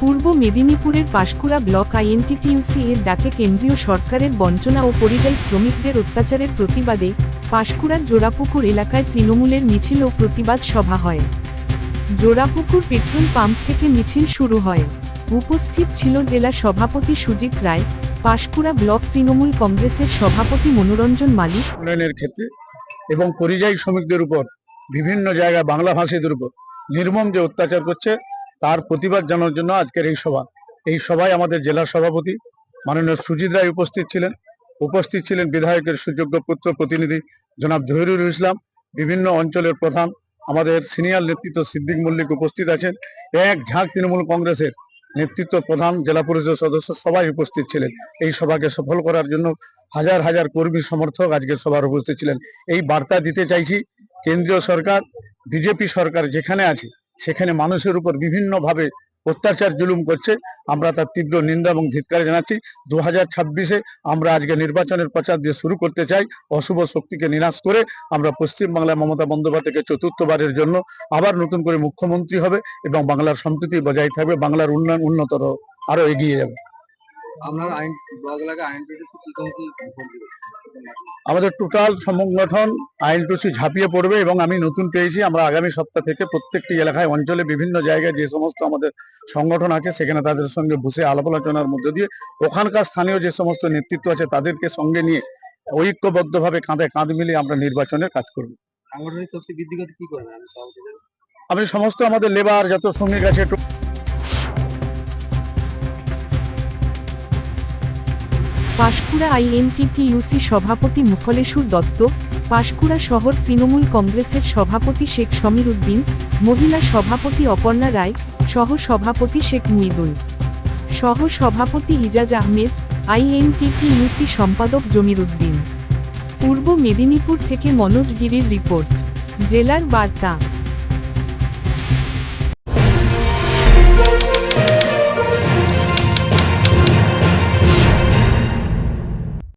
পূর্ব মেদিনীপুরের Panskura block INTTUC এর ডাকে কেন্দ্রীয় সরকারের বঞ্চনা ও পরিযায়ী শ্রমিকদের অত্যাচারের প্রতিবাদে পাশকুড়ার জোড়াপুকুর এলাকায় তৃণমূলের মিছিল ও প্রতিবাদ সভা হয়। জোড়াপুকুর পেট্রোল পাম্প থেকে মিছিল শুরু হয়। উপস্থিত ছিল জেলা সভাপতি সুজিত রায়, পাশকুড়া ব্লক তৃণমূল কংগ্রেসের সভাপতি মনোরঞ্জন মালিক। উন্নয়নের ক্ষেত্রে এবং পরিযায়ী শ্রমিকদের উপর বিভিন্ন জায়গায় বাংলা ভাষীদের উপর নির্মম যে অত্যাচার করছে তার প্রতিবাদ জানানোর জন্য আজকের এই সভা। এই সভায় আমাদের জেলা সভাপতি মাননীয় সুজিত রায় উপস্থিত ছিলেন। উপস্থিত ছিলেন বিধায়কের সুযোগ্য পুত্র প্রতিনিধি জনাব জহিরুল ইসলাম, বিভিন্ন অঞ্চলের প্রধান, আমাদের সিনিয়র নেতৃত্ব সিদ্দিক মল্লিক উপস্থিত আছেন। এক ঝাঁক তৃণমূল কংগ্রেসের নেতৃত্ব প্রধান, জেলা পরিষদ সদস্য সবাই উপস্থিত ছিলেন। এই সভাকে সফল করার জন্য হাজার হাজার কর্মী সমর্থক আজকের সভার উপস্থিত ছিলেন। এই বার্তা দিতে চাইছি, কেন্দ্রীয় সরকার, বিজেপি সরকার যেখানে আছে সেখানে মানুষের উপর বিভিন্নভাবে অত্যাচার জুলুম করছে। আমরা তার তীব্র নিন্দা এবং ধিৎকার জানাচ্ছি। দু হাজার ছাব্বিশে আমরা আজকে নির্বাচনের প্রচার দিয়ে শুরু করতে চাই। অশুভ শক্তিকে নিরাশ করে আমরা পশ্চিমবাংলায় মমতা বন্দ্যোপাধ্যায়কে চতুর্থবারের জন্য আবার নতুন করে মুখ্যমন্ত্রী হবে এবং বাংলার সম্প্রীতি বজায় থাকবে, বাংলার উন্নয়ন উন্নতর আরও এগিয়ে যাবে। আপনার আইন আইন আমাদের টোটাল সংগঠন আইন টুসি ঝাঁপিয়ে পড়বে এবং আমি নতুন পেয়েছি। আমরা আগামী সপ্তাহ থেকে প্রত্যেকটি এলাকায় অঞ্চলে বিভিন্ন জায়গায় যে সমস্ত আমাদের সংগঠন আছে সেখানে তাদের সঙ্গে বসে আলাপ আলোচনার মধ্যে দিয়ে ওখানকার স্থানীয় যে সমস্ত নেতৃত্ব আছে তাদেরকে সঙ্গে নিয়ে ঐক্যবদ্ধভাবে কাঁধে কাঁধ মিলিয়ে আমরা নির্বাচনের কাজ করব। সাংগঠনিক শক্তি বৃদ্ধি করতে কি করবেন? আমি সমস্ত আমাদের লেবার যত শ্রমিক আছে পাশকুড়া আইএনটিটিইউসি সভাপতি মুখলেশুর দত্ত, পাশকুড়া শহর তৃণমূল কংগ্রেসের সভাপতি শেখ সমীর উদ্দিন মহিলা সভাপতি অপর্ণা রায়, সহ সভাপতি শেখ মুইদুল। সহ সভাপতি ইজাজ আহমেদ আইএনটিটিইউসি সম্পাদক জমির উদ্দিন পূর্ব মেদিনীপুর থেকে মনোজ গিরির রিপোর্ট। জেলার বার্তা।